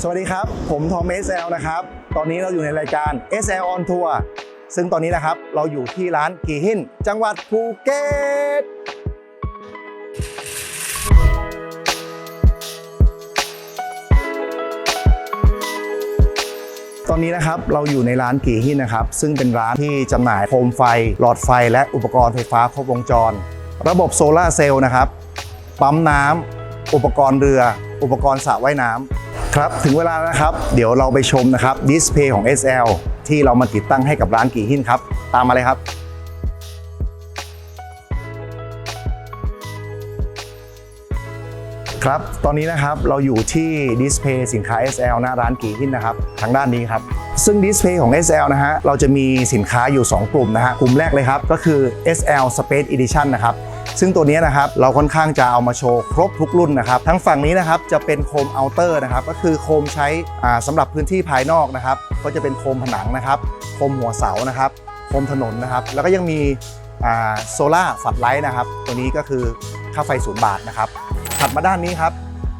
สวัสดีครับ ผมทอม SL นะครับ ตอนนี้เราอยู่ในรายการ SL on Tour ซึ่งตอนนี้นะครับเราอยู่ที่ร้านกีหินจังหวัดภูเก็ตตอนนี้นะครับเราอยู่ในร้านกีหินนะครับ ซึ่งเป็นร้านที่จำหน่ายโคมไฟ หลอดไฟและอุปกรณ์ไฟฟ้าครบวงจร ระบบโซลาร์เซลล์นะครับ ปั๊มน้ำอุปกรณ์เรือ อุปกรณ์สระว่ายน้ำ ครับถึงเวลาแล้วนะครับ เดี๋ยวเราไปชมนะครับดิสเพย์ของ SL ที่เรามาติดตั้งให้กับร้านกี่หินครับ ตามมาเลยครับ ครับ ตอนนี้นะครับเราอยู่ที่ดิสเพย์สินค้า SL หน้าร้านกีหินนะครับ ทางด้านนี้ครับ ซึ่งดิสเพย์ของ SL นะฮะเราจะมีสินค้าอยู่ 2 กลุ่มนะฮะกลุ่มแรกเลยครับ ก็คือ SL Space Edition นะครับซึ่งตัวนี้นะครับเราค่อนข้างจะเอามาโชว์ครบทุกรุ่นนะครับ ทั้งฝั่งนี้นะครับจะเป็นโคมเอาเตอร์นะครับ ก็คือโคมใช้อ่าสำหรับพื้นที่ภายนอกนะครับ ก็จะเป็นโคมผนังนะครับ โคมหัวเสานะครับ โคมถนนนะครับ แล้วก็ยังมีโซล่าฝัดไลท์นะครับ ตัวนี้ก็คือค่าไฟศูนย์บาทนะครับ ถัดมาด้านนี้ครับ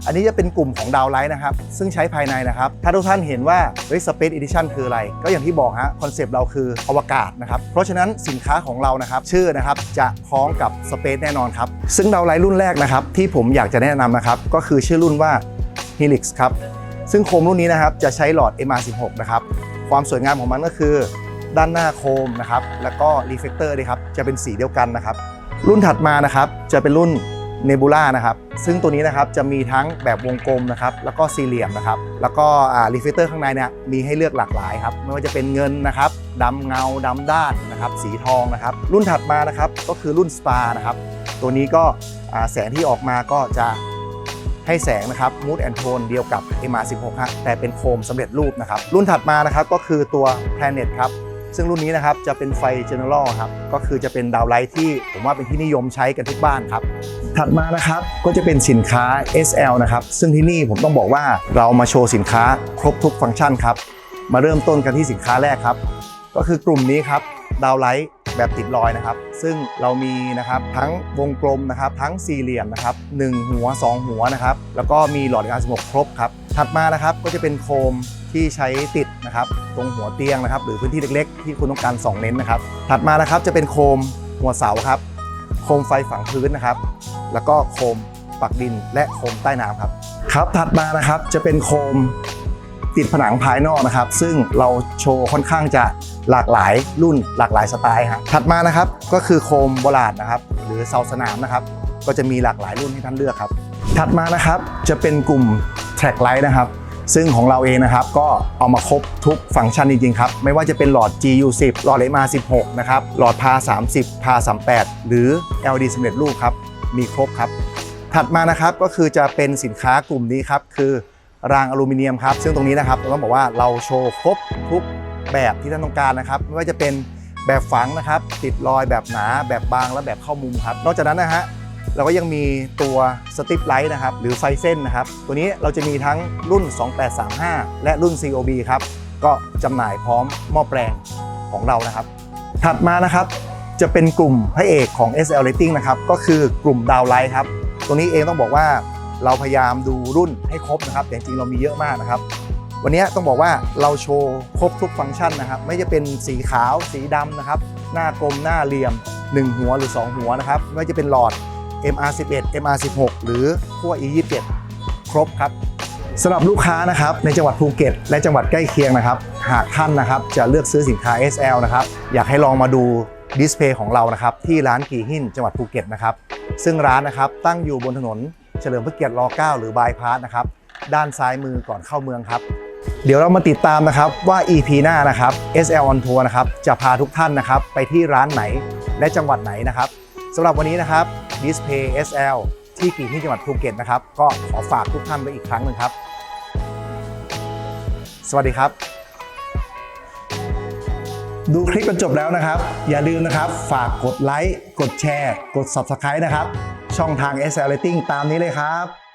อันนี้จะเป็นกลุ่มของดาวไลท์นะครับ ซึ่งใช้ภายในนะครับ ถ้าทุกท่านเห็นว่าเฮ้ย Space Edition คืออะไร ก็อย่างที่บอกฮะคอนเซปต์เราคืออวกาศนะครับ เพราะฉะนั้นสินค้าของเรานะครับชื่อนะครับจะคล้องกับ Space แน่นอนครับ ซึ่งดาวไลท์รุ่นแรกนะครับที่ผมอยากจะแนะนำนะครับก็คือชื่อรุ่นว่า Helix ครับซึ่งโคมรุ่นนี้นะครับจะใช้หลอด MR16 นะครับความสวยงามของมันก็คือด้านหน้าโคมนะครับแล้วก็รีเฟกเตอร์ด้วยครับจะเป็นสีเดียวกันนะครับรุ่นถัดมานะครับจะเป็นรุ่น เนบูล่านะครับซึ่งตัวนี้นะครับจะมีทั้งแบบวงกลมนะครับแล้วก็สี่เหลี่ยมนะครับแล้วก็รีเฟกเตอร์ข้างในเนี่ยมีให้เลือกหลากหลายครับไม่ว่าจะเป็นเงินนะครับดำเงาดำด้านนะครับสีทองนะครับรุ่นถัดมานะครับก็คือรุ่น Star นะครับตัวนี้ก็แสงที่ออกมาก็จะให้แสงนะครับมูดแอนโทนเดียวกับ MR16 ฮะแต่เป็นโคมสำเร็จรูปนะครับรุ่นถัดมานะครับก็คือตัว Planet ครับ ซึ่งรุ่นนี้นะครับจะเป็นไฟ General ครับก็คือจะเป็นดาวไลท์ที่ผมว่าเป็นที่นิยมใช้กันทุกบ้านครับ ถัดมานะครับก็จะเป็นสินค้า SL นะครับซึ่งที่นี่ผมต้องบอกว่าเรามาโชว์สินค้าครบทุกฟังก์ชันครับมาเริ่มต้นกันที่สินค้าแรกครับ ก็คือกลุ่มนี้ครับดาวไลท์แบบติดลอยนะครับ ซึ่งเรามีนะครับทั้งวงกลมนะครับ ทั้งสี่เหลี่ยมนะครับหนึ่งหัว 2 หัวนะครับ แล้วก็มีหลอดการสมกครบครับ ถัดมานะครับก็จะเป็นโคมที่ใช้ติดนะครับตรงหัวเตียงนะครับหรือพื้นที่เล็กๆ ที่คุณต้องการสองเน้นนะครับ ถัดมานะครับจะเป็นโคมหัวเสาครับ โคมไฟฝังพื้นนะครับ แล้วก็โคมปักดินและโคมใต้น้ำครับครับ ถัดมานะครับจะเป็นโคมติดผนังภายนอกนะครับ ซึ่งเราโชว์ค่อนข้างจะหลากหลายรุ่นหลากหลายสไตล์ครับถัดมานะครับก็คือโคมโบราณนะครับหรือเสาสนามนะครับ ก็จะมีหลากหลายรุ่นให้ท่านเลือกครับ ถัดมานะครับจะเป็นกลุ่ม Track Light นะครับ ซึ่งของเราเองนะครับก็เอามาครบทุกฟังก์ชันจริงๆครับ ไม่ว่าจะเป็นหลอด GU10 หลอด MR16 นะครับ หลอดพา 30 พา 38 หรือ LED สำเร็จรูปครับ มีครบครับ ถัดมานะครับก็คือจะเป็นสินค้ากลุ่มนี้ครับคือรางอลูมิเนียมครับ ซึ่งตรงนี้นะครับต้องบอกว่าเราโชว์ครบทุกแบบที่ท่านต้องการนะครับ ไม่ว่าจะเป็นแบบฝังนะครับ ติดรอยแบบหนาแบบบางและแบบเข้ามุมครับ นอกจากนั้นนะฮะ เราก็ยังมีตัวสติปไลท์นะครับหรือไฟเส้นนะครับ ตัวนี้เราจะมีทั้งรุ่น 2835 และรุ่น COB ครับก็จำหน่ายพร้อมหม้อแปลงของเรานะครับ ถัดมานะครับจะเป็นกลุ่มพระเอกของ SL Rating นะครับก็คือกลุ่มดาวไลท์ครับตัวนี้เองต้องบอกว่าเราพยายามดูรุ่นให้ครบนะครับ แต่จริงเรามีเยอะมากนะครับ วันนี้ต้องบอกว่าเราโชว์ครบทุกฟังก์ชันนะครับ ไม่จะเป็นสีขาวสีดำนะครับ หน้ากลมหน้าเหลี่ยม 1 หัวหรือ 2 หัวนะครับ ไม่ว่าจะเป็นหลอด MR11 MR16 หรือขั้ว E27 ครบครับสำหรับลูกค้านะครับในจังหวัดภูเก็ต และจังหวัดใกล้เคียงนะครับ หากท่านนะครับจะเลือกซื้อสินค้า SL นะครับอยากให้ลองมาดูดิสเพย์ของเรานะครับที่ร้านกีหินจังหวัดภูเก็ตนะครับซึ่งร้านนะครับตั้งอยู่บนถนนเฉลิมพระเกียรติร9หรือบายพาสนะครับด้านซ้ายมือก่อนเข้าเมืองครับ เดี๋ยวเรามาติดตามนะครับว่า EP หน้านะครับ SL on Tour นะครับจะพาทุกท่านนะครับไปที่ร้านไหนและจังหวัดไหนนะครับสำหรับวันนี้นะครับ Display SL ที่กี่ที่จังหวัดภูเก็ตนะครับ ก็ขอฝากทุกท่านไว้อีกครั้งหนึ่งครับ สวัสดีครับ ดูคลิปกันจบแล้วนะครับ อย่าลืมนะครับ ฝากกดไลค์ กดแชร์ กด Subscribe นะครับ ช่องทาง SL Rating ตามนี้เลยครับ